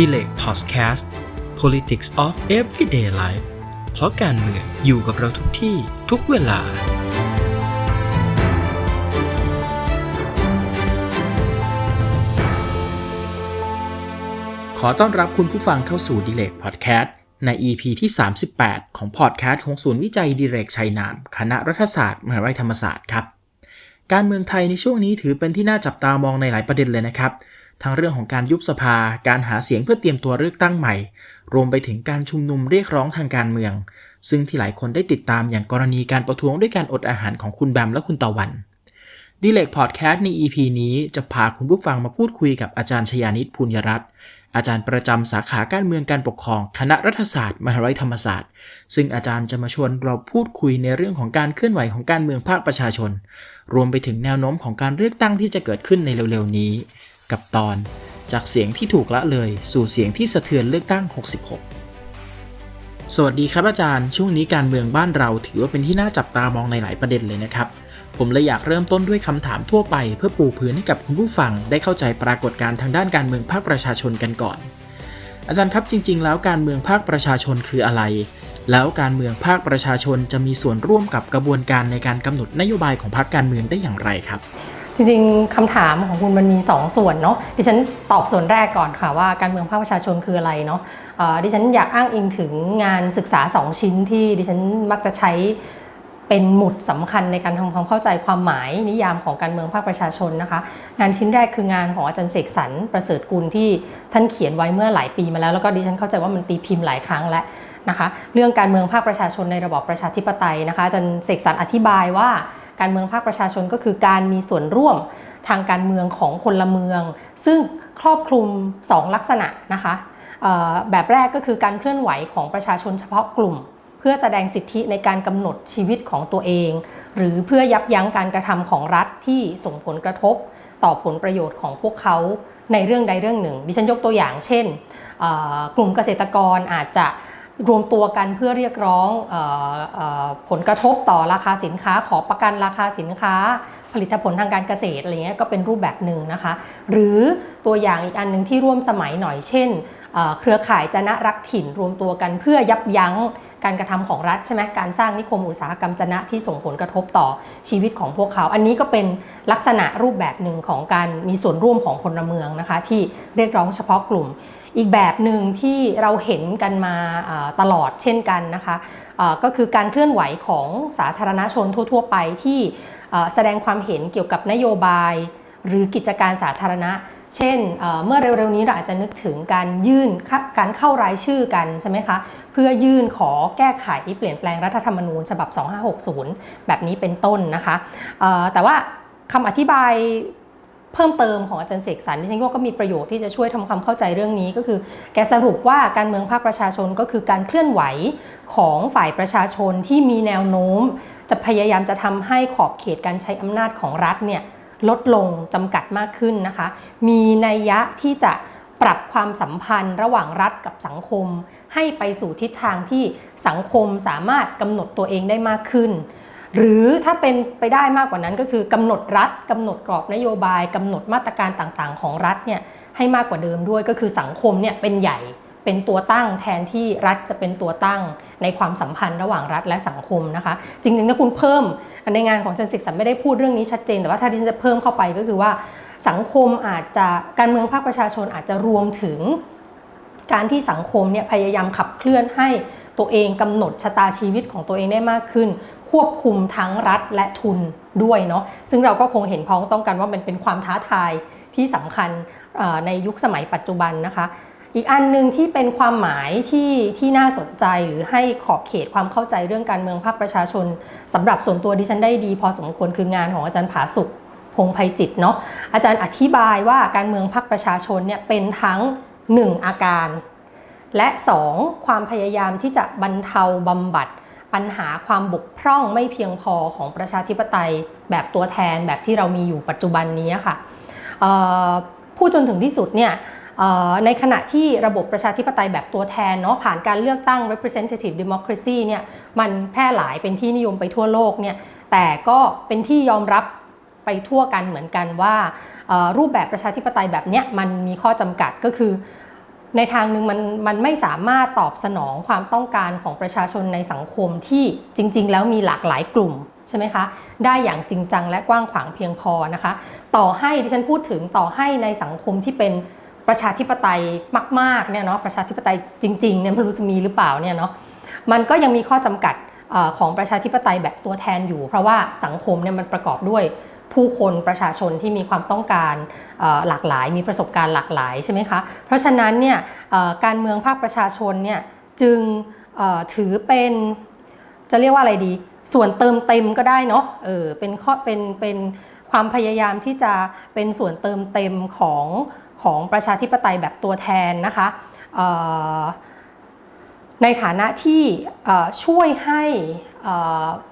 d e l a y Podcast Politics of Everyday Life เพราะการเมืองอยู่กับเราทุกที่ทุกเวลา ขอต้อนรับคุณผู้ฟังเข้าสู่ d e l a y Podcast ใน EP ที่ 38 ของพอดแคสต์ของศูนย์วิจัยดิเรกชัยนาม คณะรัฐศาสตร์มหาวิทยาลัยธรรมศาสตร์ครับ การเมืองไทยในช่วงนี้ถือเป็นที่น่าจับตามองในหลายประเด็นเลยนะครับ ทั้งเรื่องของการยุบสภา การหาเสียงเพื่อเตรียมตัวเลือกตั้งใหม่ รวมไปถึงการชุมนุมเรียกร้องทางการเมือง ซึ่งที่หลายคนได้ติดตามอย่างกรณีการประท้วงด้วยการอดอาหารของคุณแบมและคุณตะวันดีเลกพอดแคสต์ใน EP นี้จะพาคุณผู้ฟังมาพูดคุยกับอาจารย์ชยานิตพูญยรัตน์อาจารย์ประจำสาขาการเมืองการปกครอง คณะรัฐศาสตร์ มหาวิทยาลัยธรรมศาสตร์ ซึ่งอาจารย์จะมาชวนเราพูดคุยในเรื่องของการเคลื่อนไหวของการเมืองภาคประชาชน รวมไปถึงแนวโน้มของการเลือกตั้งที่จะเกิดขึ้นในเร็วๆนี้ กับตอนจากเสียงที่ถูกละเลยสู่เสียงที่สะเทือนเลือกตั้ง 66 สวัสดีครับอาจารย์ ช่วงนี้การเมืองบ้านเราถือว่าเป็นที่น่าจับตามองในหลายประเด็นเลยนะครับ ผมเลยอยากเริ่มต้นด้วยคำถามทั่วไป เพื่อปูพื้นให้กับคุณผู้ฟัง ได้เข้าใจปรากฏการณ์ทางด้านการเมืองภาคประชาชนกันก่อน อาจารย์ครับจริง ๆ แล้วการเมืองภาคประชาชนคืออะไร แล้วการเมืองภาคประชาชนจะมีส่วนร่วมกับกระบวนการในการกำหนดนโยบายของพรรคการเมืองได้อย่างไรครับ จริงๆคำถามของคุณมันมี 2 ส่วนเนาะดิฉันตอบส่วนแรกก่อนค่ะว่าการเมืองภาคประชาชนคืออะไรเนาะอ่อดิฉันอยากอ้างอิงถึงงานศึกษา 2 ชิ้นที่ดิฉันมักจะใช้เป็นหมุดสำคัญในการทำความเข้าใจความหมายนิยามของการเมืองภาคประชาชนนะคะ งานชิ้นแรกคืองานของอาจารย์เสกสรรประเสริฐกุลที่ท่านเขียนไว้เมื่อหลายปีมาแล้ว แล้วก็ดิฉันเข้าใจว่ามันตีพิมพ์หลายครั้งแล้วนะคะ เรื่องการเมืองภาคประชาชนในระบอบประชาธิปไตยนะคะอาจารย์เสกสรรอธิบายว่า การเมืองภาคประชาชนก็คือการมีส่วนร่วมทางการเมืองของพลเมือง ซึ่งครอบคลุม 2 ลักษณะนะคะแบบแรกก็คือการเคลื่อนไหวของประชาชนเฉพาะกลุ่ม เพื่อแสดงสิทธิในการกำหนดชีวิตของตัวเอง หรือเพื่อยับยั้งการกระทำของรัฐที่ส่งผลกระทบ ต่อผลประโยชน์ของพวกเขาในเรื่องใดเรื่องหนึ่ง ดิฉันยกตัวอย่างเช่น กลุ่มเกษตรกรอาจจะ รวมตัวกันเพื่อเรียกร้องออผลกระทบต่อราคาสินค้าขอประกันราคาสินค้า ผลิตผลทางการเกษตรอะไรเงี้ยก็เป็นรูปแบบหนึ่งนะคะ หรือตัวอย่างอีกอันหนึ่งที่ร่วมสมัยหน่อยเช่น เครือข่ายจนะรักถิ่นรวมตัวกันเพื่อยับยั้งการกระทำของรัฐใช่ไหมการสร้างนิคมอุตสาหกรรมจนะที่ส่งผลกระทบต่อชีวิตของพวกเขา อันนี้ก็เป็นลักษณะรูปแบบหนึ่งของการมีส่วนร่วมของพลเมืองนะคะ ที่เรียกร้องเฉพาะกลุ่ม อีกแบบหนึ่งที่เราเห็นกันมาตลอดเช่นกันนะคะก็คือการเคลื่อนไหวของสาธารณชนทั่ว ๆ ไปที่แสดงความเห็นเกี่ยวกับนโยบาย หรือกิจการสาธารณะ เช่นเมื่อเร็วๆนี้เราอาจจะนึกถึงการยื่นการเข้ารายชื่อกันใช่ไหมคะเพื่อยื่นขอแก้ไขเปลี่ยนแปลงรัฐธรรมนูญฉบับ 2560 แบบนี้เป็นต้นนะคะแต่ว่าคำอธิบายเพิ่มเติมของอาจารย์เสกสรรที่ฉันว่าก็มีประโยชน์ที่จะช่วยทำความเข้าใจเรื่องนี้ก็คือ แกสรุปว่าการเมืองภาคประชาชนก็คือการเคลื่อนไหวของฝ่ายประชาชนที่มีแนวโน้ม จะพยายามจะทำให้ขอบเขตการใช้อำนาจของรัฐเนี่ย ลดลงจำกัดมากขึ้นนะคะ มีนัยยะที่จะปรับความสัมพันธ์ระหว่างรัฐกับสังคม ให้ไปสู่ทิศทางที่สังคมสามารถกำหนดตัวเองได้มากขึ้น หรือถ้าเป็นไปได้มากกว่านั้นก็คือกำหนดรัฐกำหนดกรอบนโยบายกำหนดมาตรการต่างๆ ของรัฐเนี่ยให้มากกว่าเดิมด้วยก็คือสังคมเนี่ยเป็นใหญ่ เป็นตัวตั้งแทนที่รัฐจะเป็นตัวตั้งในความสัมพันธ์ระหว่างรัฐและสังคมนะคะ จริงๆถ้าคุณเพิ่มในงานของจันศึกษาไม่ได้พูดเรื่องนี้ชัดเจน แต่ว่าถ้าที่ฉันจะเพิ่มเข้าไปก็คือว่าสังคมอาจจะการเมืองภาคประชาชนอาจจะรวมถึง การที่สังคมเนี่ยพยายามขับเคลื่อนให้ตัวเองกำหนดชะตาชีวิตของตัวเองได้มากขึ้น ควบคุมทั้งรัฐและทุนด้วยเนาะซึ่งเราก็คงเห็นพ้องต้องกันว่ามันเป็นความท้าทายที่สำคัญในยุคสมัยปัจจุบันนะคะ อีกอันหนึ่งที่เป็นความหมายที่ที่น่าสนใจหรือให้ขอบเขตความเข้าใจเรื่องการเมืองภาคประชาชนสำหรับส่วนตัวดิฉันได้ดี พอสมควรคืองานของอาจารย์ผาสุกพงไพจิตเนาะอาจารย์อธิบายว่าการเมืองภาคประชาชนเนี่ยเป็นทั้ง 1 อาการ และ 2 ความพยายามที่จะบรรเทาบำบัดปัญหาความบกพร่องไม่เพียงพอของประชาธิปไตยแบบตัวแทนแบบที่เรามีอยู่ปัจจุบันนี้ค่ะพูดจนถึงที่สุดเนี่ย ในขณะที่ระบบประชาธิปไตยแบบตัวแทนเนาะผ่านการเลือกตั้ง representative democracy เนี่ยมันแพร่หลายเป็นที่นิยมไปทั่วโลกเนี่ยแต่ก็เป็นที่ยอมรับไปทั่วกันเหมือนกันว่ารูปแบบประชาธิปไตยแบบเนี้ยมันมีข้อจำกัดก็คือ ในทางหนึ่งมันมันไม่สามารถตอบสนองความต้องการของประชาชนในสังคมที่จริง ๆ แล้วมีหลากหลายกลุ่มใช่ไหมคะได้อย่างจริงจังและกว้างขวางเพียงพอนะคะ ต่อให้ที่ฉันพูดถึงต่อให้ในสังคมที่เป็น ประชาธิปไตยมากๆเนี่ยเนาะประชาธิปไตยจริงๆเนี่ยไม่รู้จะมีหรือเปล่าเนี่ยเนาะมันก็ยังมีข้อจำกัดอของประชาธิปไตยแบบตัวแทนอยู่ เพราะว่าสังคมเนี่ยมันประกอบด้วยผู้คนประชาชนที่มีความต้องการหลากหลาย มีประสบการณ์หลากหลายใช่ไหมคะเพราะฉะนั้นเนี่ยการเมืองภาคประชาชนเนี่ยจึงถือเป็นจะเรียกว่าอะไรดี ส่วนเติมเต็มก็ได้เนาะเออเป็นข้อเป็นเป็นความพยายามที่จะเป็นส่วนเติมเต็มของ ของประชาธิปไตยแบบตัวแทนนะคะในฐานะที่ช่วยให้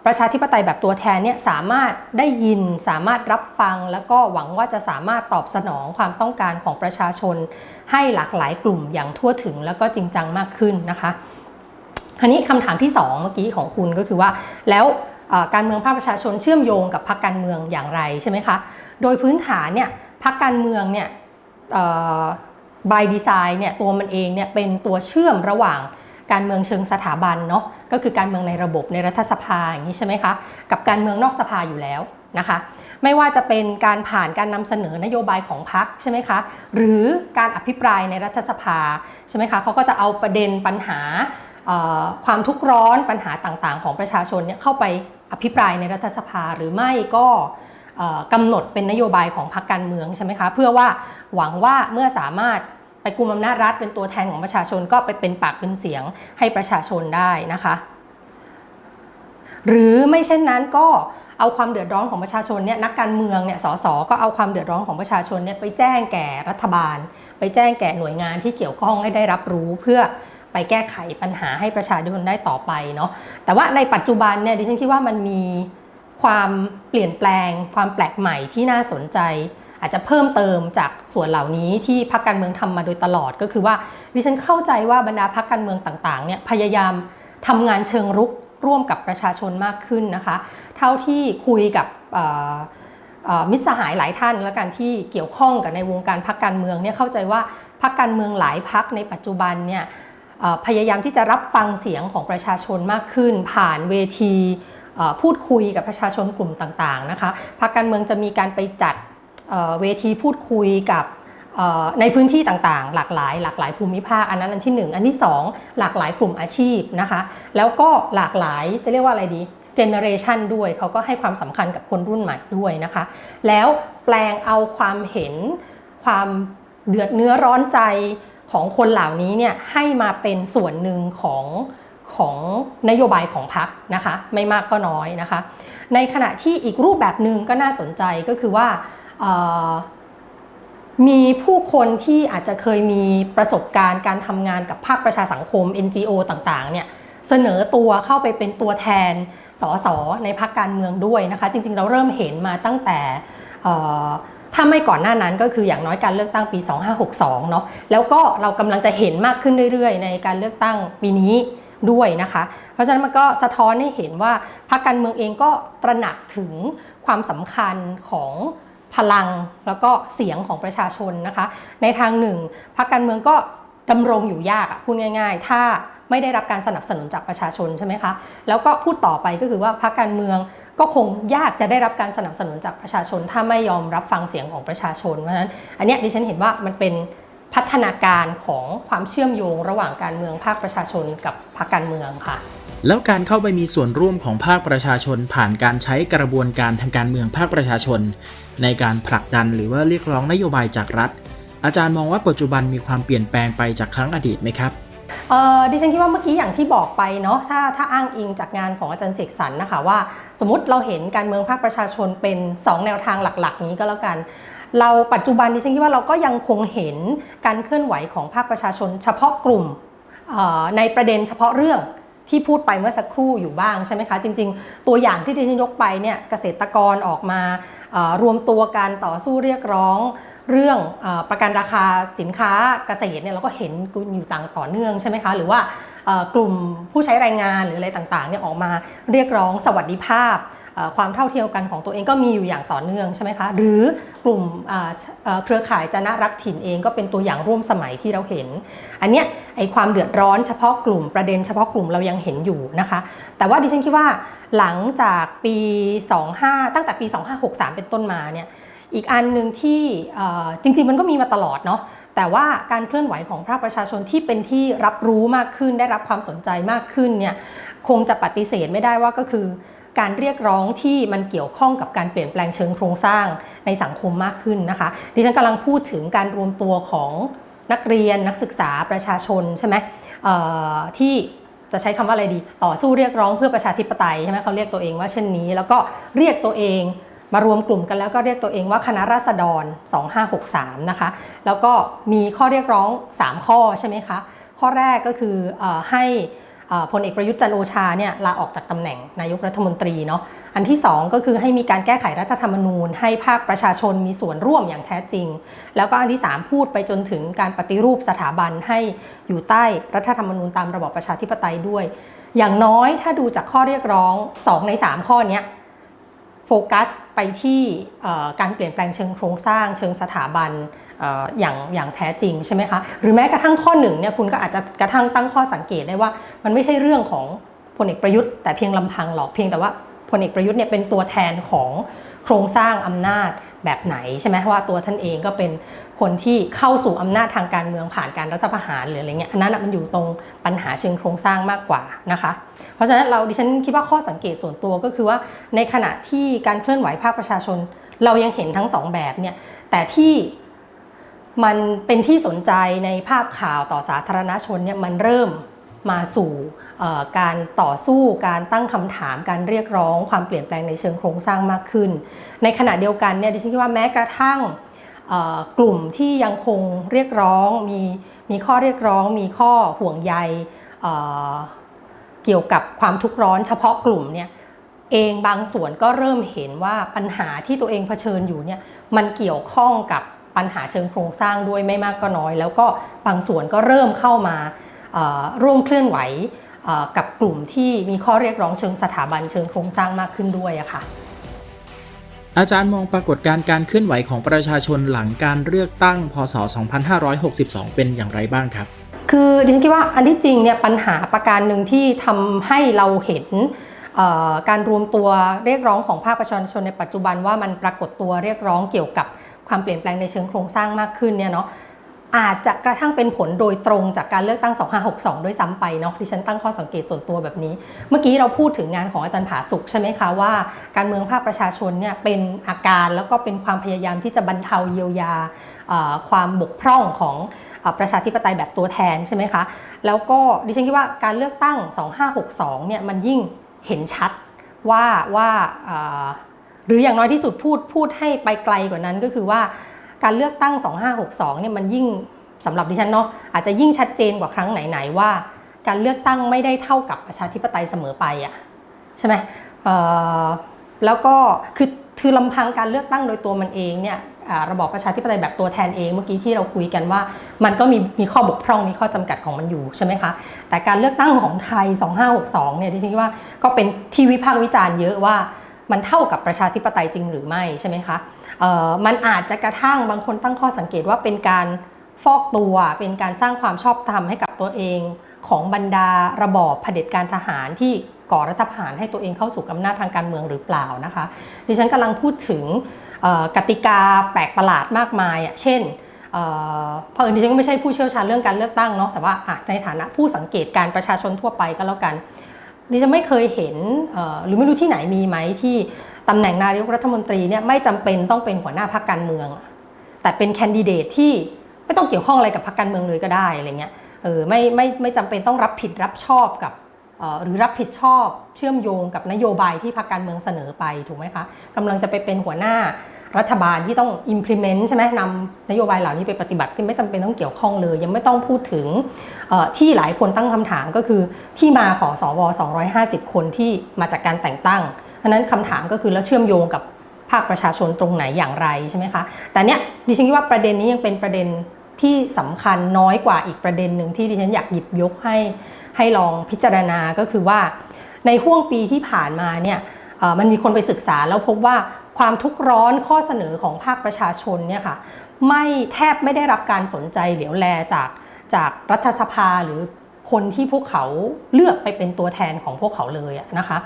ประชาธิปไตยแบบตัวแทนเนี่ยสามารถได้ยินสามารถรับฟัง แล้วก็หวังว่าจะสามารถตอบสนองความต้องการของประชาชน ให้หลากหลายกลุ่มอย่างทั่วถึงแล้วก็จริงจังมากขึ้นนะคะอันนี้คำถามที่ 2 เมื่อกี้ของคุณก็คือว่า แล้วการเมืองภาคประชาชนเชื่อมโยงกับพรรคการเมืองอย่างไรใช่ไหมคะโดยพื้นฐานเนี่ยพรรคการเมืองเนี่ย บายดีไซน์เนี่ยตัวมันเองเนี่ยเป็นตัวเชื่อมระหว่างการเมืองเชิงสถาบันเนาะก็คือการเมืองในระบบในรัฐสภาอย่างนี้ใช่ไหมคะกับการเมืองนอกสภาอยู่แล้วนะคะไม่ว่าจะเป็นการผ่านการนำเสนอนโยบายของพรรคใช่ไหมคะหรือการอภิปรายในรัฐสภาใช่ไหมคะเขาก็จะเอาประเด็นปัญหาความทุกข์ร้อนปัญหาต่างๆ ของประชาชนเนี่ยเข้าไปอภิปรายในรัฐสภาหรือไม่ก็ กำหนดเป็นนโยบายของพรรคการเมืองใช่ไหมคะเพื่อว่าหวังว่าเมื่อสามารถไปกุมอำนาจรัฐเป็นตัวแทนของประชาชนก็ไปเป็นปากเป็นเสียงให้ประชาชนได้นะคะ หรือไม่เช่นนั้นก็เอาความเดือดร้อนของประชาชนเนี่ยนักการเมืองเนี่ยสสก็เอาความเดือดร้อนของประชาชนเนี่ยไปแจ้งแก่รัฐบาล ไปแจ้งแก่หน่วยงานที่เกี่ยวข้องให้ได้รับรู้เพื่อไปแก้ไขปัญหาให้ประชาชนได้ต่อไปเนาะแต่ว่าในปัจจุบันเนี่ยดิฉันคิดว่ามันมี ความเปลี่ยนแปลง ความแปลกใหม่ที่น่าสนใจ อาจจะเพิ่มเติมจากส่วนเหล่านี้ที่พรรคการเมืองทำมาโดยตลอดก็คือว่าดิฉันเข้าใจว่าบรรดาพรรคการเมืองต่างๆเนี่ยพยายามทำงานเชิงรุกร่วมกับประชาชนมากขึ้นนะคะ เท่าที่คุยกับมิตรสหายหลายท่านแล้วกันที่เกี่ยวข้องกับในวงการพรรคการเมืองเนี่ยเข้าใจว่าพรรคการเมืองหลายพรรคในปัจจุบันเนี่ยพยายามที่จะรับฟังเสียงของประชาชนมากขึ้น ผ่านเวที พูดคุยกับประชาชนกลุ่มต่างๆนะคะพรรคการเมืองจะมีการไปจัดเวทีพูดคุยกับในพื้นที่ต่างๆ หลากหลาย หลากหลายภูมิภาคอันนั้นอันที่หนึ่งอันที่สองหลากหลายกลุ่มอาชีพนะคะ แล้วก็หลากหลายจะเรียกว่าอะไรดีเจเนเรชันด้วยเขาก็ให้ความสำคัญกับคนรุ่นใหม่ด้วยนะคะ แล้วแปลงเอาความเห็นความเดือดเนื้อร้อนใจของคนเหล่านี้เนี่ยให้มาเป็นส่วนหนึ่งของ ของนโยบายของพรรคนะคะไม่มากก็น้อยนะคะ ในขณะที่อีกรูปแบบหนึ่งก็น่าสนใจก็คือว่ามีผู้คนที่อาจจะเคยมีประสบการณ์การทำงานกับภาคประชาสังคม NGO ต่างๆเนี่ยเสนอตัวเข้าไปเป็นตัวแทนสสในพรรคการเมืองด้วยนะคะ จริงๆ เราเริ่มเห็นมาตั้งแต่ถ้าไม่ก่อนหน้านั้นก็คืออย่างน้อยการเลือกตั้งปี 2562 เนาะแล้วก็เรากำลังจะเห็นมากขึ้นเรื่อยๆ ในการเลือกตั้งปีนี้ ด้วยนะคะ เพราะฉะนั้นมันก็สะท้อนให้เห็นว่าพรรคการเมืองเองก็ตระหนักถึงความสำคัญของพลังแล้วก็เสียงของประชาชนนะคะ ในทางหนึ่งพรรคการเมืองก็ดำรงอยู่ยากพูดง่าย ๆ ถ้าไม่ได้รับการสนับสนุนจากประชาชนใช่ไหมคะ แล้วก็พูดต่อไปก็คือว่าพรรคการเมืองก็คงยากจะได้รับการสนับสนุนจากประชาชน ถ้าไม่ยอมรับฟังเสียงของประชาชน เพราะฉะนั้นอันนี้ดิฉันเห็นว่ามันเป็น พัฒนาการของความเชื่อมโยงระหว่างการเมืองภาคประชาชนกับพรรคการเมืองค่ะ แล้วการเข้าไปมีส่วนร่วมของภาคประชาชนผ่านการใช้กระบวนการทางการเมืองภาคประชาชน ในการผลักดันหรือว่าเรียกร้องนโยบายจากรัฐ อาจารย์มองว่าปัจจุบันมีความเปลี่ยนแปลงไปจากครั้งอดีตไหมครับเอ่อดิฉันคิดว่าเมื่อกี้อย่างที่บอกไปเนาะถ้าถ้าอ้างอิงจากงานของอาจารย์เสกสรรนะคะว่า สมมติเราเห็นการเมืองภาคประชาชนเป็น 2 แนวทางหลัก ๆ นี้ก็แล้วกัน เราปัจจุบันดิฉันคิดว่าเราก็ยังคงเห็นการเคลื่อนไหวของภาคประชาชน เฉพาะกลุ่มในประเด็นเฉพาะเรื่องที่พูดไปเมื่อสักครู่อยู่บ้างใช่ไหมคะ จริง ๆ ตัวอย่างที่ดิฉันยกไปเนี่ยเกษตรกรออกมารวมตัวกันต่อสู้เรียกร้องเรื่องอประกันราคาสินค้าเกษตรเนี่ยเราก็เห็นอยู่ต่างต่อเนื่องใช่ไหมคะหรือว่ากลุ่มผู้ใช้แรงงานหรืออะไรต่างๆเนี่ยออกมาเรียกร้องสวัสดิภาพ ความเท่าเทียมกันของตัวเองก็มีอยู่อย่างต่อเนื่องใช่ไหมคะหรือกลุ่มเครือข่ายจนะรักถิ่นเองก็เป็นตัวอย่างร่วมสมัยที่เราเห็น อันเนี้ยไอความเดือดร้อนเฉพาะกลุ่มประเด็นเฉพาะกลุ่มเรายังเห็นอยู่นะคะ แต่ว่าดิฉันคิดว่าหลังจากปี 25 ตั้งแต่ปี 2563 เป็นต้นมาเนี่ยอีกอันหนึ่งที่จริงๆมันก็มีมาตลอดเนาะแต่ว่าการเคลื่อนไหวของภาคประชาชนที่เป็นที่รับรู้มากขึ้นได้รับความสนใจมากขึ้นเนี่ยคงจะปฏิเสธไม่ได้ว่าก็คือ การเรียกร้องที่มันเกี่ยวข้องกับการเปลี่ยนแปลงเชิงโครงสร้างในสังคมมากขึ้นนะคะ ดิฉันกำลังพูดถึงการรวมตัวของนักเรียนนักศึกษาประชาชนใช่ไหมเอ่อที่จะใช้คำว่าอะไรดี ต่อสู้เรียกร้องเพื่อประชาธิปไตยใช่ไหมเขาเรียกตัวเองว่าเช่นนี้ แล้วก็เรียกตัวเองมารวมกลุ่มกันแล้วก็เรียกตัวเองว่าคณะราษฎร 2563 นะคะ แล้วก็มีข้อเรียกร้อง 3 ข้อใช่ไหมคะ ข้อแรกก็คือเออให้ พลเอกประยุทธ์จันโอชาเนี่ยลาออกจากตำแหน่งนายกรัฐมนตรีเนาะอันที่ 2 ก็คือให้มีการแก้ไขรัฐธรรมนูญ ให้ภาคประชาชนมีส่วนร่วมอย่างแท้จริง แล้วก็อันที่ 3 พูดไปจนถึงการปฏิรูปสถาบันให้อยู่ใต้รัฐธรรมนูญตามระบอบประชาธิปไตยด้วย อย่างน้อยถ้าดูจากข้อเรียกร้อง 2 ใน 3 ข้อนี้โฟกัสไปที่การเปลี่ยนแปลงเชิงโครงสร้าง เชิงสถาบัน อย่างอย่างแท้จริงใช่ไหมคะหรือแม้กระทั่งข้อหนึ่งเนี่ยคุณก็อาจจะกระทั่งตั้งข้อสังเกตได้ว่า มันไม่ใช่เรื่องของพลเอกประยุทธ์แต่เพียงลำพังหรอกเพียงแต่ว่าพลเอกประยุทธ์เนี่ยเป็นตัวแทนของโครงสร้างอำนาจแบบไหนใช่ไหมว่าตัวท่านเองก็เป็นคนที่เข้าสู่อำนาจทางการเมืองผ่านการรัฐประหารหรืออะไรเงี้ยอันนั้นมันอยู่ตรงปัญหาเชิงโครงสร้างมากกว่านะคะ เพราะฉะนั้นเราดิฉันคิดว่าข้อสังเกตส่วนตัวก็คือว่าในขณะที่การเคลื่อนไหวภาคประชาชน เรายังเห็นทั้งสองแบบเนี่ยแต่ที่ มันเป็นที่สนใจในภาพข่าวต่อสาธารณชนเนี่ยมันเริ่มมาสู่การต่อสู้การตั้งคำถามการเรียกร้องความเปลี่ยนแปลงในเชิงโครงสร้างมากขึ้น ในขณะเดียวกันเนี่ยดิฉันคิดว่าแม้กระทั่งกลุ่มที่ยังคงเรียกร้องมีมีข้อเรียกร้องมีข้อห่วงใยเเกี่ยวกับความทุกข์ร้อนเฉพาะกลุ่มเนี่ยเองบางส่วนก็เริ่มเห็นว่าปัญหาที่ตัวเองเผชิญอยู่เนี่ยมันเกี่ยวข้องกับ ปัญหาเชิงโครงสร้างด้วยไม่มากก็น้อย แล้วก็บางส่วนก็เริ่มเข้ามาเอ่อร่วมเคลื่อนไหวเอ่อกับกลุ่มที่มีข้อเรียกร้องเชิงสถาบันเชิงโครงสร้างมากขึ้นด้วยอะค่ะอาจารย์มองปรากฏการณ์การเคลื่อนไหวของประชาชนหลังการเลือกตั้ง พศ 2562 เป็นอย่างไรบ้างครับ คือดิฉันคิดว่าอันที่จริงเนี่ยปัญหาประการหนึ่งที่ทำให้เราเห็นเอ่อการรวมตัวเรียกร้องของภาคประชาชนในปัจจุบันว่ามันปรากฏตัวเรียกร้องเกี่ยวกับ ความเปลี่ยนแปลงในเชิงโครงสร้างมากขึ้นเนี่ยเนาะอาจจะกระทั่งเป็นผลโดยตรงจากการเลือกตั้ง 2562 ด้วยซ้ำไปเนาะดิฉันตั้งข้อสังเกตส่วนตัวแบบนี้ เมื่อกี้เราพูดถึงงานของอาจารย์ผาสุกใช่ไหมคะว่า การเมืองภาคประชาชนเนี่ยเป็นอาการแล้วก็เป็นความพยายามที่จะบรรเทาเยียวยาความบกพร่องของประชาธิปไตยแบบตัวแทนใช่ไหมคะ แล้วก็ดิฉันคิดว่าการเลือกตั้ง 2562 เนี่ยมันยิ่งเห็นชัดว่าว่า หรืออย่างน้อยที่สุดพูดพูดให้ไปไกลกว่านั้นก็คือว่าการเลือกตั้ง 2562เนี่ยมันยิ่งสำหรับดิฉันเนาะอาจจะยิ่งชัดเจนกว่าครั้งไหนๆว่า การเลือกตั้งไม่ได้เท่ากับประชาธิปไตยเสมอไปอะใช่ไหมเออแล้วก็คือคือลำพังการเลือกตั้งโดยตัวมันเองเนี่ยระบอบประชาธิปไตยแบบตัวแทนเองเมื่อกี้ที่เราคุยกันว่า มันก็มีมีข้อบกพร่องมีข้อจำกัดของมันอยู่ใช่ไหมคะแต่การเลือกตั้งของไทย 2562เนี่ยดิฉันคิดว่าก็เป็นที่วิพากษ์วิจารณ์เยอะว่า มันเท่ากับประชาธิปไตยจริงหรือไม่ใช่ไหมคะมันอาจจะกระทั่งบางคนตั้งข้อสังเกตว่าเป็นการฟอกตัวเป็นการสร้างความชอบธรรมให้กับตัวเอง ของบรรดาระบอบเผด็จการทหารที่ก่อรัฐประหารให้ตัวเองเข้าสู่อำนาจทางการเมืองหรือเปล่านะคะดิฉันกำลังพูดถึงกติกาแปลกประหลาดมากมายอะเช่นเพราะเอิญดิฉันก็ไม่ใช่ผู้เชี่ยวชาญเรื่องการเลือกตั้งเนาะแต่ว่าในฐานะผู้สังเกตการประชาชนทั่วไปก็แล้วกัน ดิฉันไม่เคยเห็นหรือไม่รู้ที่ไหนมีไหมที่ตำแหน่งนายกรัฐมนตรีเนี่ยไม่จำเป็นต้องเป็นหัวหน้าพรรคการเมือง แต่เป็นแคนดิเดตที่ไม่ต้องเกี่ยวข้องอะไรกับพรรคการเมืองเลยก็ได้อะไรเงี้ยเออไม่ไม่ไม่จำเป็นต้องรับผิดรับชอบกับเอ่อหรือรับผิดชอบเชื่อมโยงกับนโยบายที่พรรคการเมืองเสนอไปถูกไหมคะกำลังจะไปเป็นหัวหน้า รัฐบาลที่ต้อง implement ใช่ไหมนำนโยบายเหล่านี้ไปปฏิบัติที่ไม่จำเป็นต้องเกี่ยวข้องเลย ยังไม่ต้องพูดถึงที่หลายคนตั้งคำถามก็คือที่มาของสว250 คนที่มาจากการแต่งตั้งเพราะนั้นคำถามก็คือแล้วเชื่อมโยงกับภาคประชาชนตรงไหนอย่างไรใช่ไหมคะแต่เนี้ยดิฉันคิดว่าประเด็นนี้ยังเป็นประเด็นที่สำคัญน้อยกว่าอีกประเด็นหนึ่งที่ดิฉันอยากหยิบยกให้ให้ลองพิจารณาก็คือว่าในห่วงปีที่ผ่านมาเนี่ยมันมีคนไปศึกษาแล้วพบว่า ความทุกข์ร้อนข้อเสนอของภาคประชาชนเนี่ยค่ะไม่แทบไม่ได้รับการสนใจเหลียวแลจากจากรัฐสภาหรือคนที่พวกเขาเลือกไปเป็นตัวแทนของพวกเขาเลยนะคะ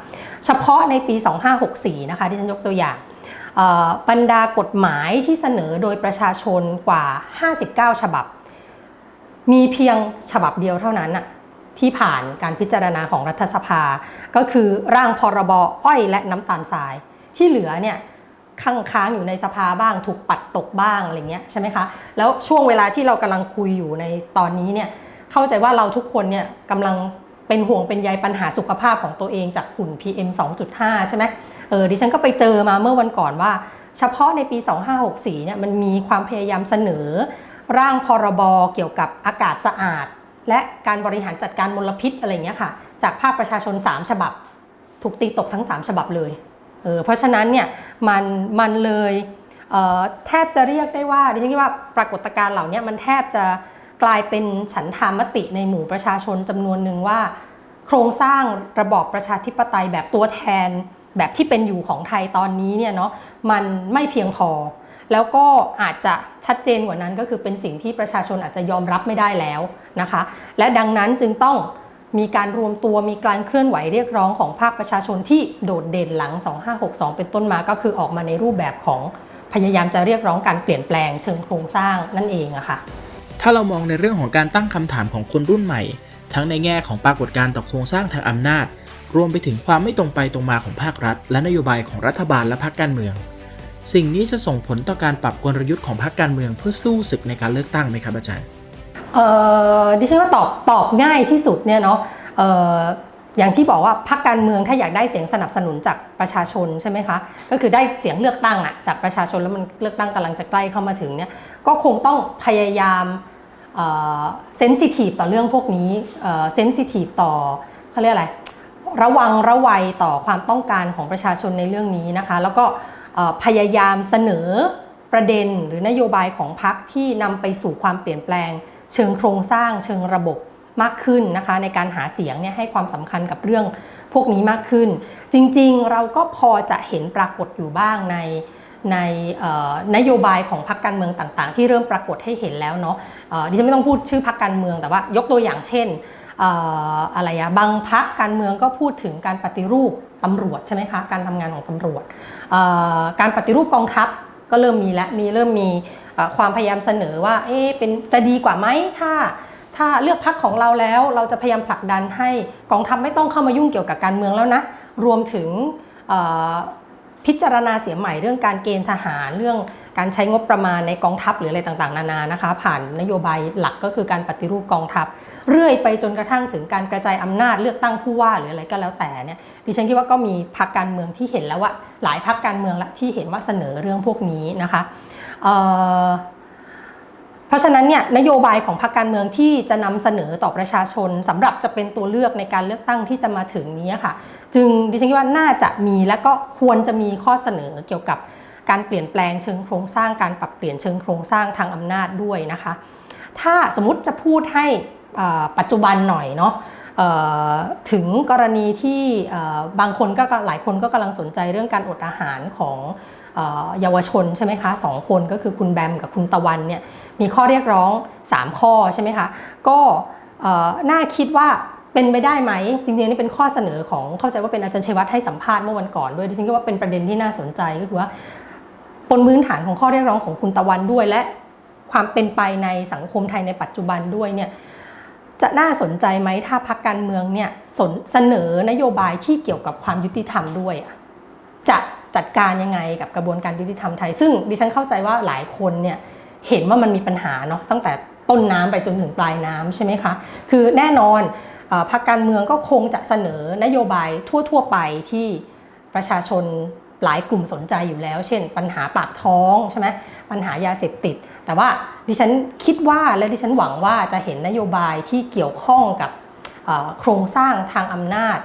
เฉพาะในปี 2564 นะคะที่ฉันยกตัวอย่างบรรดากฎหมายที่เสนอโดยประชาชนกว่า 59 ฉบับ มีเพียงฉบับเดียวเท่านั้นอะที่ผ่านการพิจารณาของรัฐสภา ก็คือร่างพรบอ้อยและน้ำตาลทราย ที่เหลือเนี่ย ค้างค้างอยู่ในสภาบ้าง ถูกปัดตกบ้างอะไรเงี้ยใช่ไหมคะแล้วช่วงเวลาที่เรากำลังคุยอยู่ในตอนนี้เนี่ยเข้าใจว่าเราทุกคนเนี่ยกำลังเป็นห่วงเป็นใยปัญหาสุขภาพของตัวเองจากฝุ่น PM 2.5 ใช่ไหมเออดิฉันก็ไปเจอมาเมื่อวันก่อนว่า เฉพาะในปี 2564 เนี่ยมันมีความพยายามเสนอ ร่างพรบเกี่ยวกับอากาศสะอาด และการบริหารจัดการมลพิษอะไรเงี้ยค่ะ จากภาคประชาชน 3 ฉบับ ถูกตีตกทั้ง 3 ฉบับเลย เออเพราะฉะนั้นเนี่ยมันมันเลยเแทบจะเรียกได้ว่าดิฉันคิดว่าปรากฏการณ์เหล่านี้มันแทบจะกลายเป็นฉันทามติในหมู่ประชาชนจำนวนหนึ่งว่า โครงสร้างระบอบประชาธิปไตยแบบตัวแทนแบบที่เป็นอยู่ของไทยตอนนี้เนี่ยเนาะมันไม่เพียงพอ แล้วก็อาจจะชัดเจนกว่านั้นก็คือเป็นสิ่งที่ประชาชนอาจจะยอมรับไม่ได้แล้วนะคะ และดังนั้นจึงต้อง มีการรวมตัวมีการเคลื่อนไหวเรียกร้องของภาคประชาชนที่โดดเด่นหลัง 2562 เป็นต้นมาก็คือออกมาในรูปแบบของพยายามจะเรียกร้องการเปลี่ยนแปลงเชิงโครงสร้างนั่นเองอะค่ะถ้าเรามองในเรื่องของการตั้งคำถามของคนรุ่นใหม่ ทั้งในแง่ของปรากฏการณ์ต่อโครงสร้างทางอำนาจ รวมไปถึงความไม่ตรงไปตรงมาของภาครัฐ และนโยบายของรัฐบาลและพรรคการเมือง สิ่งนี้จะส่งผลต่อการปรับกลยุทธ์ของพรรคการเมืองเพื่อสู้ศึกในการเลือกตั้งไหมครับอาจารย์ เออดิฉันว่าตอบตอบง่ายที่สุดเนี่ยเนาะเอออย่างที่บอกว่าพรรคการเมืองถ้าอยากได้เสียงสนับสนุนจากประชาชนใช่ไหมคะก็คือได้เสียงเลือกตั้งอะจากประชาชนแล้วมันเลือกตั้งกำลังจะใกล้เข้ามาถึงเนี่ยก็คงต้องพยายามเซนซิทีฟต่อเรื่องพวกนี้เซนซิทีฟต่อเขาเรียกอะไรระวังระวัยต่อความต้องการของประชาชนในเรื่องนี้นะคะ แล้วก็พยายามเสนอประเด็นหรือนโยบายของพรรคที่นำไปสู่ความเปลี่ยนแปลง เชิงโครงสร้างเชิงระบบมากขึ้นนะคะ ในการหาเสียงเนี่ยให้ความสำคัญกับเรื่องพวกนี้มากขึ้น จริงๆเราก็พอจะเห็นปรากฏอยู่บ้างในในนโยบายของพรรคการเมืองต่างๆ ที่เริ่มปรากฏให้เห็นแล้วเนาะดิฉันไม่ต้องพูดชื่อพรรคการเมืองแต่ว่ายกตัวอย่างเช่นอะไรอะบางพักการเมืองก็พูดถึงการปฏิรูปตำรวจใช่ไหมคะการทำงานของตำรวจ การปฏิรูปกองทัพก็เริ่มมีและมีเริ่มมี ความพยายามเสนอว่าเอ๊ะเป็นจะดีกว่าไหมถ้า ถ้าเลือกพักของเราแล้วเราจะพยายามผลักดันให้กองทัพไม่ต้องเข้ามายุ่งเกี่ยวกับการเมืองแล้วนะ รวมถึงพิจารณาเสียใหม่เรื่องการเกณฑ์ทหารเรื่องการใช้งบประมาณในกองทัพหรืออะไรต่างๆ นานานะคะ ผ่านนโยบายหลักก็คือการปฏิรูปกองทัพ เรื่อยไปจนกระทั่งถึงการกระจายอำนาจเลือกตั้งผู้ว่าหรืออะไรก็แล้วแต่เนี่ยดิฉันคิดว่าก็มีพรรคการเมืองที่เห็นแล้วว่าหลายพรรคการเมืองละที่เห็นว่าเสนอเรื่องพวกนี้นะคะ เพราะฉะนั้นเนี่ยนโยบายของพรรคการเมืองที่จะนำเสนอต่อประชาชนสำหรับจะเป็นตัวเลือกในการเลือกตั้งที่จะมาถึงนี้ค่ะ จึงดิฉันคิดว่าน่าจะมีและก็ควรจะมีข้อเสนอเกี่ยวกับการเปลี่ยนแปลงเชิงโครงสร้างการปรับเปลี่ยนเชิงโครงสร้างทางอำนาจด้วยนะคะ ถ้าสมมติจะพูดให้ปัจจุบันหน่อยเนาะถึงกรณีที่บางคนก็หลายคนก็กำลังสนใจเรื่องการอดอาหารของ เยาวชนใช่ไหมคะสองคนก็คือคุณแบมกับคุณตะวันเนี่ยมีข้อเรียกร้อง 3 ข้อใช่ไหมคะก็น่าคิดว่าเป็นไปได้ไหมจริงๆนี่เป็นข้อเสนอของเข้าใจว่าเป็นอาจารย์ชัยวัฒน์ให้สัมภาษณ์เมื่อวันก่อนด้วยดิฉันคิดว่าเป็นประเด็นที่น่าสนใจก็คือว่าบนพื้นฐานของข้อเรียกร้องของคุณตะวันด้วย และความเป็นไปในสังคมไทยในปัจจุบันด้วยเนี่ยจะน่าสนใจไหมถ้าพักการเมืองเนี่ยเสนอนโยบายที่เกี่ยวกับความยุติธรรมด้วยอะจะจัดการยังไงกับกระบวนการยุติธรรมไทย ซึ่งดิฉันเข้าใจว่าหลายคนเนี่ยเห็นว่ามันมีปัญหาเนาะตั้งแต่ต้นน้ำไปจนถึงปลายน้ำใช่ไหมคะ คือแน่นอนพรรคการเมืองก็คงจะเสนอนโยบายทั่ว ๆ ไปที่ประชาชนหลายกลุ่มสนใจอยู่แล้ว เช่น ปัญหาปากท้องใช่ไหมปัญหายาเสพติด แต่ว่าดิฉันคิดว่าและดิฉันหวังว่าจะเห็นนโยบายที่เกี่ยวข้องกับโครงสร้างทางอำนาจ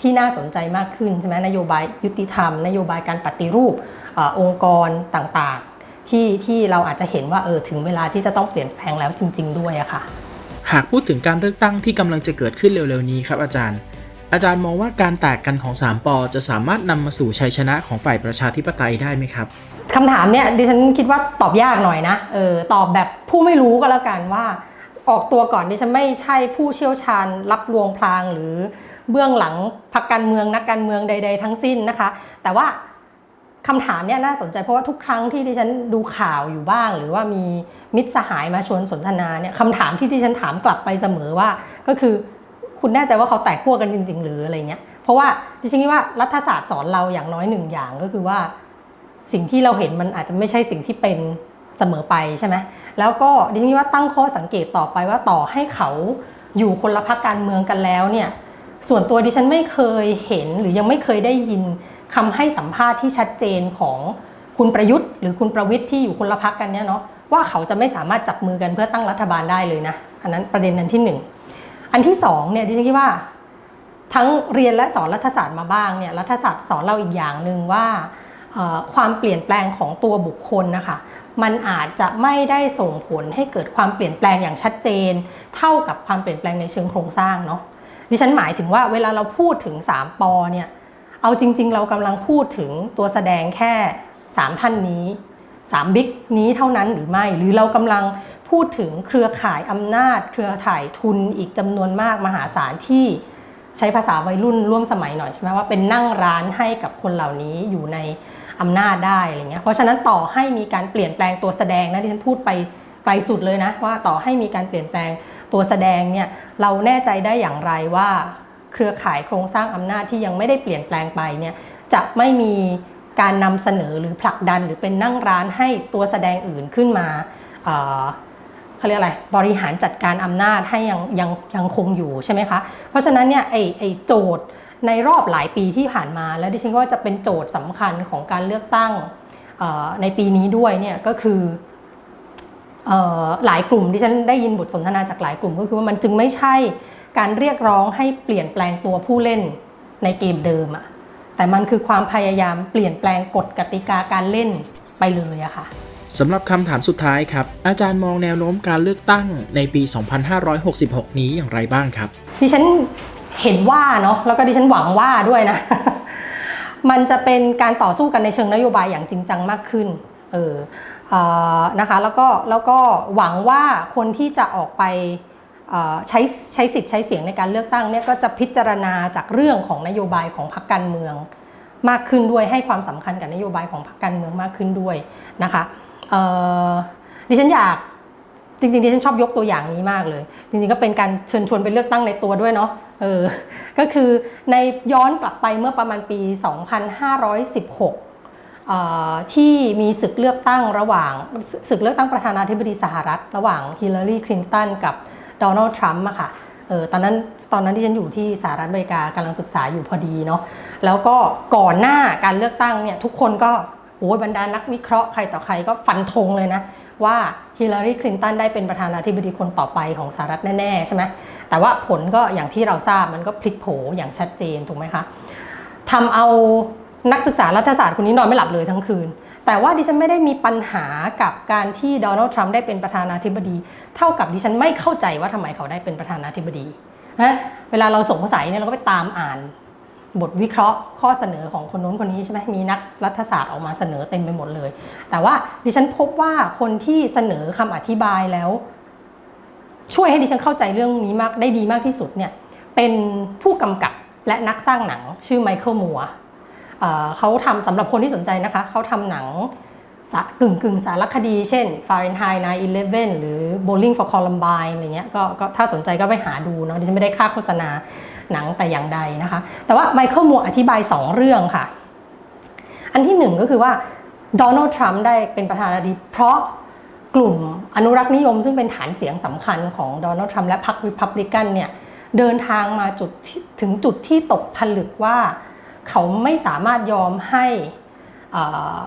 ที่น่าสนใจมากขึ้นใช่ไหมนโยบายยุติธรรม นโยบายการปฏิรูปเออองค์กรต่างๆ ที่ที่เราอาจจะเห็นว่าเออถึงเวลาที่จะต้องเปลี่ยนแปลงแล้วจริง ๆ ด้วยอะค่ะ หากพูดถึงการเลือกตั้งที่กำลังจะเกิดขึ้นเร็วๆนี้ครับอาจารย์ อาจารย์มองว่าการแตกกันของ 3ปอจะสามารถนำมาสู่ชัยชนะของฝ่ายประชาธิปไตยได้ไหมครับคำถามเนี่ยดิฉันคิดว่าตอบยากหน่อยนะเออตอบแบบผู้ไม่รู้ก็แล้วกันว่า ออกตัวก่อนดิฉันไม่ใช่ผู้เชี่ยวชาญรับลวงพลางหรือ เบื้องหลังพักการเมืองนักการเมืองใด ๆ ทั้งสิ้นนะคะ แต่ว่าคำถามเนี่ยน่าสนใจเพราะว่าทุกครั้งที่ดิฉันดูข่าวอยู่บ้าง หรือว่ามีมิตรสหายมาชวนสนทนาเนี่ยคำถามที่ดิฉันถามกลับไปเสมอว่า ก็คือคุณแน่ใจว่าเขาแตกขั้วกันจริง ๆ หรืออะไรเงี้ยเพราะว่าดิฉันคิดว่ารัฐศาสตร์สอนเราอย่างน้อยหนึ่งอย่างก็คือว่าสิ่งที่เราเห็นมันอาจจะไม่ใช่สิ่งที่เป็นเสมอไปใช่ไหมแล้วก็ดิฉันคิดว่าตั้งข้อสังเกตต่อไปว่าต่อให้เขาอยู่คนละพักการเมืองกันแล้วเนี่ย ส่วนตัวดิฉันไม่เคยเห็นหรือยังไม่เคยได้ยินคำให้สัมภาษณ์ที่ชัดเจนของคุณประยุทธ์ หรือคุณประวิทย์ที่อยู่คนละพักกันเนี่ยเนาะว่าเขาจะไม่สามารถจับมือกันเพื่อตั้งรัฐบาลได้เลยนะอันนั้นประเด็นนั้นที่หนึ่งอันที่สองเนี่ยดิฉันคิดว่า ทั้งเรียนและสอนรัฐศาสตร์มาบ้างเนี่ยรัฐศาสตร์สอนเราอีกอย่างหนึ่งว่าความเปลี่ยนแปลงของตัวบุคคลนะคะมันอาจจะไม่ได้ส่งผลให้เกิดความเปลี่ยนแปลงอย่างชัดเจน เท่ากับความเปลี่ยนแปลงในเชิงโครงสร้างเนาะ ดิฉันหมายถึงว่าเวลาเราพูดถึง 3 ปอเนี่ย เอาจริง ๆ เรากำลังพูดถึงตัวแสดงแค่ 3 ท่านนี้ 3 บิ๊กนี้เท่านั้นหรือไม่ หรือเรากำลังพูดถึงเครือข่ายอำนาจ เครือข่ายทุนอีกจำนวนมากมหาศาลที่ใช้ภาษาวัยรุ่นร่วมสมัยหน่อยใช่ไหมว่าเป็นนั่งร้านให้กับคนเหล่านี้อยู่ในอำนาจได้อะไรเงี้ย เพราะฉะนั้นต่อให้มีการเปลี่ยนแปลงตัวแสดงนะที่ฉันพูดไปไกลสุดเลยนะว่าต่อให้มีการเปลี่ยนแปลง ตัวแสดงเนี่ยเราแน่ใจได้อย่างไรว่าเครือข่ายโครงสร้างอำนาจที่ยังไม่ได้เปลี่ยนแปลงไปเนี่ยจะไม่มีการนำเสนอหรือผลักดันหรือเป็นนั่งร้านให้ตัวแสดงอื่นขึ้นมาเขาเรียกอะไรบริหารจัดการอำนาจให้ยังยังยังคงอยู่ใช่ไหมคะเพราะฉะนั้นเนี่ยไอไอโจทย์ในรอบหลายปีที่ผ่านมา แล้วดิฉันก็ว่าจะเป็นโจทย์สำคัญของการเลือกตั้งในปีนี้ด้วยเนี่ยก็คือ หลายกลุ่มที่ฉันได้ยินบทสนทนาจากหลายกลุ่มก็คือว่ามันจึงไม่ใช่การเรียกร้องให้เปลี่ยนแปลงตัวผู้เล่นในเกมเดิมอะแต่มันคือความพยายามเปลี่ยนแปลงกฎกติกาการเล่นไปเลยอะค่ะสำหรับคำถามสุดท้ายครับ อาจารย์มองแนวโน้มการเลือกตั้งในปี 2566 นี้อย่างไรบ้างครับ ดิฉันเห็นว่าเนาะแล้วก็ดิฉันหวังว่าด้วยนะ มันจะเป็นการต่อสู้กันในเชิงนโยบายอย่างจริงจังมากขึ้นเออเอ่อ นะคะแล้วก็แล้วก็หวังว่าคนที่จะออกไปใช้ใช้สิทธิ์ใช้เสียงในการเลือกตั้งเนี่ยก็จะพิจารณาจากเรื่องของนโยบายของพรรคการเมือง มากขึ้นด้วยให้ความสำคัญกับนโยบายของพรรคการเมืองมากขึ้นด้วยนะคะดิฉันอยากจริงๆดิฉันชอบยกตัวอย่างนี้มากเลย จริงๆก็เป็นการเชิญชวนไปเลือกตั้งในตัวด้วยเนาะเออก็คือในย้อนกลับไปเมื่อประมาณปี 2516 ที่มีศึกเลือกตั้งระหว่างศึกเลือกตั้งประธานาธิบดีสหรัฐ ระหว่างฮิลลารีคลินตันกับโดนัลด์ทรัมป์อะค่ะเออตอนนั้นตอนนั้นที่ฉันอยู่ที่สหรัฐอเมริกากำลังศึกษาอยู่พอดีเนาะแล้วก็ก่อนหน้าการเลือกตั้งเนี่ยทุกคนก็โอ้ยบรรดานักวิเคราะห์ใครต่อใครก็ฟันธงเลยนะ ว่าฮิลลารีคลินตันได้เป็นประธานาธิบดีคนต่อไปของสหรัฐแน่ๆใช่ไหมแต่ว่าผลก็อย่างที่เราทราบมันก็พลิกโผอย่างชัดเจนถูกไหมคะทำเอา นักศึกษารัฐศาสตร์คนนี้นอนไม่หลับเลยทั้งคืน แต่ว่าดิฉันไม่ได้มีปัญหากับการที่โดนัลด์ทรัมป์ได้เป็นประธานาธิบดี เท่ากับดิฉันไม่เข้าใจว่าทำไมเขาได้เป็นประธานาธิบดีนะเวลาเราสงสัยเนี่ยเราก็ไปตามอ่านบทวิเคราะห์ข้อเสนอของคนโน้นคนนี้ใช่ไหมมีนักรัฐศาสตร์ออกมาเสนอเต็มไปหมดเลย แต่ว่าดิฉันพบว่าคนที่เสนอคำอธิบายแล้ว ช่วยให้ดิฉันเข้าใจเรื่องนี้มากได้ดีมากที่สุดเนี่ยเป็นผู้กำกับและนักสร้างหนังชื่อไมเคิลมัว เขาทำสำหรับคนที่สนใจนะคะเขาทำหนังกึ่งกึ่งสารคดี เช่น Fahrenheit 9/11 หรือ Bowling for Columbine อะไรเงี้ยก็ก็ถ้าสนใจก็ไปหาดูเนาะดิฉันไม่ได้ค่าโฆษณาหนังแต่อย่างใดนะคะ แต่ว่าไมเคิลมัวอธิบาย 2 เรื่องค่ะ อันที่หนึ่งก็คือว่าโดนัลด์ทรัมป์ได้เป็นประธานาธิบดีเพราะกลุ่มอนุรักษ์นิยม ซึ่งเป็นฐานเสียงสำคัญของโดนัลด์ทรัมป์และพรรคริพับลิกันเนี่ยเดินทางมาจุดถึงจุดที่ตกผลึกว่า เขาไม่สามารถยอมให้อ่า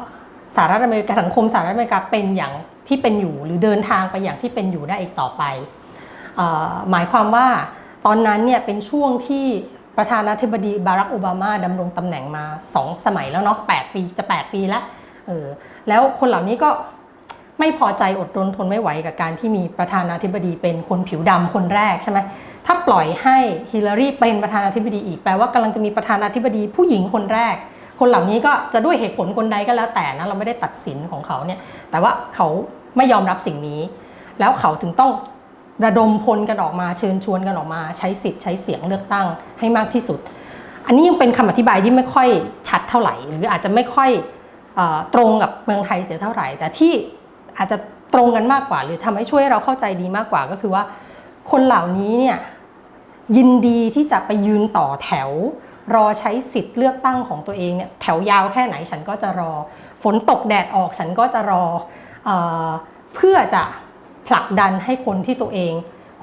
สหรัฐอเมริกาสังคมสหรัฐอเมริกาเป็นอย่างที่เป็นอยู่ หรือเดินทางไปอย่างที่เป็นอยู่ได้อีกต่อไปเอ่อหมายความว่าตอนนั้นเนี่ยเป็นช่วงที่ประธานาธิบดีบารักโอบามาดำรงตำแหน่งมา 2 สมัยแล้วเนาะ8ปีจะ 8 ปีแล้วเออแล้วคนเหล่านี้ก็ไม่พอใจอดรนทนไม่ไหวกับการที่มีประธานาธิบดีเป็นคนผิวดำคนแรกใช่ไหม ถ้าปล่อยให้ฮิลลารีเป็นประธานาธิบดีอีกแปลว่ากำลังจะมีประธานาธิบดีผู้หญิงคนแรก คนเหล่านี้ก็จะด้วยเหตุผลคนใดก็แล้วแต่นะเราไม่ได้ตัดสินของเขาเนี่ยแต่ว่าเขาไม่ยอมรับสิ่งนี้ แล้วเขาถึงต้องระดมพลกันออกมาเชิญชวนกันออกมาใช้สิทธิ์ใช้เสียงเลือกตั้งให้มากที่สุด อันนี้ยังเป็นคำอธิบายที่ไม่ค่อยชัดเท่าไหร่ หรืออาจจะไม่ค่อยอตรงกับเมืองไทยเสียเท่าไหร่ แต่ที่อาจจะตรงกันมากกว่า หรือทำให้ช่วยเราเข้าใจดีมากกว่าก็คือว่า คนเหล่านี้เนี่ยยินดีที่จะไปยืนต่อแถว รอใช้สิทธิ์เลือกตั้งของตัวเองเนี่ยแถวยาวแค่ไหนฉันก็จะรอ ฝนตกแดดออกฉันก็จะรอเออเพื่อจะผลักดันให้คนที่ตัวเอง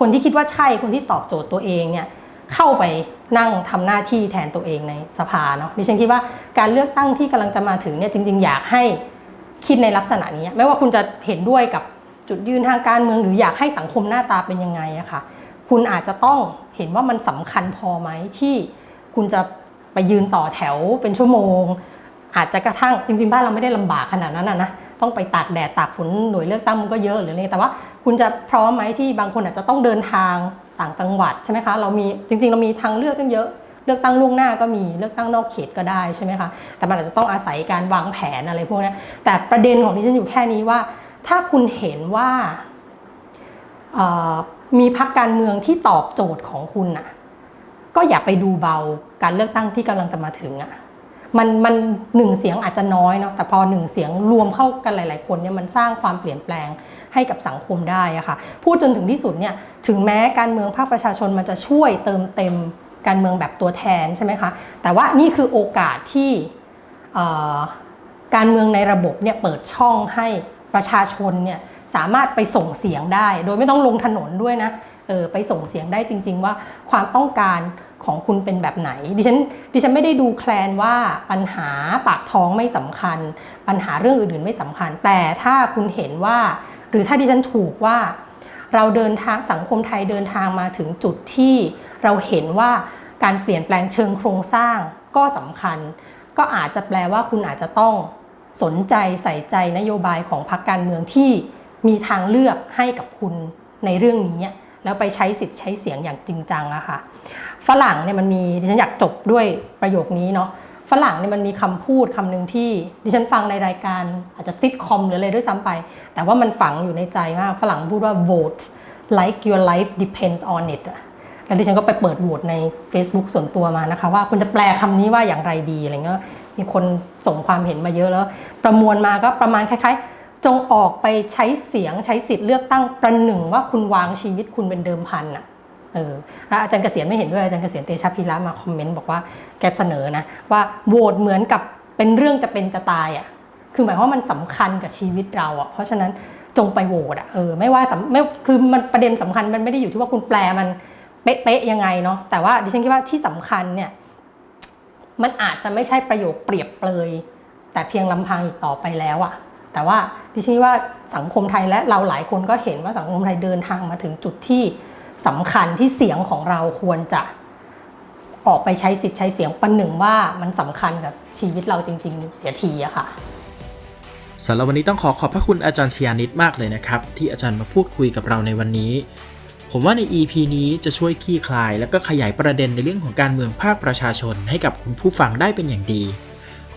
คนที่คิดว่าใช่คนที่ตอบโจทย์ตัวเองเนี่ยเข้าไปนั่งทำหน้าที่แทนตัวเองในสภาเนาะดิฉันคิดว่าการเลือกตั้งที่กำลังจะมาถึงเนี่ยจริง ๆ อยากให้คิดในลักษณะนี้ ไม่ว่าคุณจะเห็นด้วยกับ จุดยืนทางการเมืองหรืออยากให้สังคมหน้าตาเป็นยังไงอะค่ะ คุณอาจจะต้องเห็นว่ามันสำคัญพอไหมที่คุณจะไปยืนต่อแถวเป็นชั่วโมง อาจจะกระทั่งจริงๆบ้านเราไม่ได้ลำบากขนาดนั้นนะนะ ต้องไปตากแดดตากฝนหน่วยเลือกตั้งมันก็เยอะหรืออะไรแต่ว่าคุณจะพร้อมไหมที่บางคนอาจจะต้องเดินทางต่างจังหวัดใช่ไหมคะเรามีจริง ๆ เรามีทางเลือกตั้งเยอะเลือกตั้งล่วงหน้าก็มีเลือกตั้งนอกเขตก็ได้ใช่ไหมคะแต่มันอาจจะต้องอาศัยการวางแผนอะไรพวกนี้แต่ประเด็นของดิฉันอยู่แค่นี้ว่า ถ้าคุณเห็นว่ามีพรรคการเมืองที่ตอบโจทย์ของคุณน่ะ ก็อย่าไปดูเบาการเลือกตั้งที่กำลังจะมาถึงอะมันมันหนึ่งเสียงอาจจะน้อยเนาะแต่พอหนึ่งเสียงรวมเข้ากันหลาย ๆ คนเนี่ยมันสร้างความเปลี่ยนแปลงให้กับสังคมได้อะค่ะพูดจนถึงที่สุดเนี่ยถึงแม้การเมืองภาคประชาชนมันจะช่วยเติมเต็มการเมืองแบบตัวแทนใช่ไหมคะแต่ว่านี่คือโอกาสที่การเมืองในระบบเนี่ยเปิดช่องให้ ประชาชนเนี่ยสามารถไปส่งเสียงได้ โดยไม่ต้องลงถนนด้วยนะเออไปส่งเสียงได้จริง ๆ ว่าความต้องการของคุณเป็นแบบไหน ดิฉันดิฉันไม่ได้ดูแคลนว่าปัญหาปากท้องไม่สำคัญ ปัญหาเรื่องอื่นๆไม่สำคัญ แต่ถ้าคุณเห็นว่า หรือถ้าดิฉันถูกว่า เราเดินทางสังคมไทยเดินทางมาถึงจุดที่เราเห็นว่าการเปลี่ยนแปลงเชิงโครงสร้างก็สำคัญ ก็อาจจะแปลว่าคุณอาจจะต้อง สนใจใส่ใจนโยบายของพรรคการเมืองที่มีทางเลือกให้กับคุณในเรื่องนี้ แล้วไปใช้สิทธิ์ใช้เสียงอย่างจริงจังอะค่ะฝรั่งเนี่ยมันมีดิฉันอยากจบด้วยประโยคนี้เนาะฝรั่งเนี่ยมันมีคำพูดคำหนึ่งที่ดิฉันฟังในรายการอาจจะซิทคอมหรืออะไรด้วยซ้ำไป แต่ว่ามันฝังอยู่ในใจมากฝรั่งพูดว่า vote like your life depends on it อะแล้วดิฉันก็ไปเปิดโหวตใน Facebook ส่วนตัวมานะคะ ว่าคุณจะแปลคำนี้ว่าอย่างไรดีอะไรเงี้ย มีคนส่งความเห็นมาเยอะแล้ว ประมวลมาก็ประมาณคล้าย ๆ จงออกไปใช้เสียงใช้สิทธิ์เลือกตั้งประหนึ่งว่าคุณวางชีวิตคุณเป็นเดิมพันอะเอออาจารย์เกษียณไม่เห็นด้วยอาจารย์เกษียณเตชะพิระมาคอมเมนต์บอกว่าแกเสนอนะว่าโหวตเหมือนกับเป็นเรื่องจะเป็นจะตายอะคือหมายความว่ามันสำคัญกับชีวิตเราอะเพราะฉะนั้นจงไปโหวตอะเออไม่ว่าจะไม่คือมันประเด็นสำคัญมันไม่ได้อยู่ที่ว่าคุณแปลมันเป๊ะๆยังไงเนาะแต่ว่าดิฉันคิดว่าที่สำคัญเนี่ย มันอาจจะไม่ใช่ประโยคเปรียบเปรยแต่เพียงลำพังอีกต่อไปแล้วอะแต่ว่าดิฉันว่าสังคมไทยและเราหลายคนก็เห็นว่าสังคมไทยเดินทางมาถึงจุดที่สำคัญที่เสียงของเราควรจะออกไปใช้สิทธิ์ใช้เสียงประหนึ่งว่ามันสำคัญกับชีวิตเราจริง ๆ เสียทีอะค่ะสำหรับวันนี้ต้องขอขอบพระคุณอาจารย์ชยานิตมากเลยนะครับ ที่อาจารย์มาพูดคุยกับเราในวันนี้ ผมว่าใน EP นี้จะช่วยคลี่คลาย และก็ขยายประเด็นในเรื่องของการเมืองภาคประชาชนให้กับคุณผู้ฟังได้เป็นอย่างดี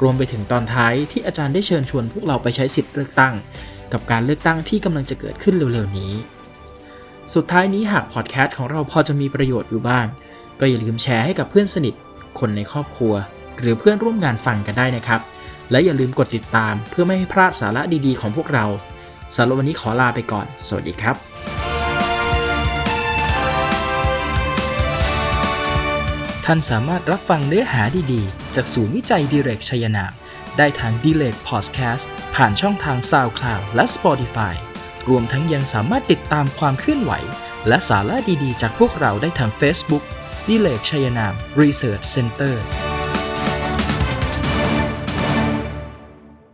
รวมไปถึงตอนท้ายที่อาจารย์ได้เชิญชวนพวกเราไปใช้สิทธิ์เลือกตั้ง กับการเลือกตั้งที่กำลังจะเกิดขึ้นเร็วๆนี้ สุดท้ายนี้หากพอดแคสต์ของเราพอจะมีประโยชน์อยู่บ้าง ก็อย่าลืมแชร์ให้กับเพื่อนสนิท คนในครอบครัว หรือเพื่อนร่วมงานฟังกันได้นะครับ และอย่าลืมกดติดตามเพื่อไม่ให้พลาดสาระดีๆ ของพวกเราสำหรับวันนี้ขอลาไปก่อน สวัสดีครับ ท่านสามารถรับฟังเนื้อหาดีๆ จากศูนย์วิจัยดิเรกชัยนามได้ทาง d ีเลกพอดแคสต์ผ่านช่องทาง SoundCloud และ Spotify รวมทั้งยังสามารถติดตามความเคลื่อนไหว และสาระดีๆ จากพวกเราได้ทาง Facebook d ีเลกชัยนาม Research Center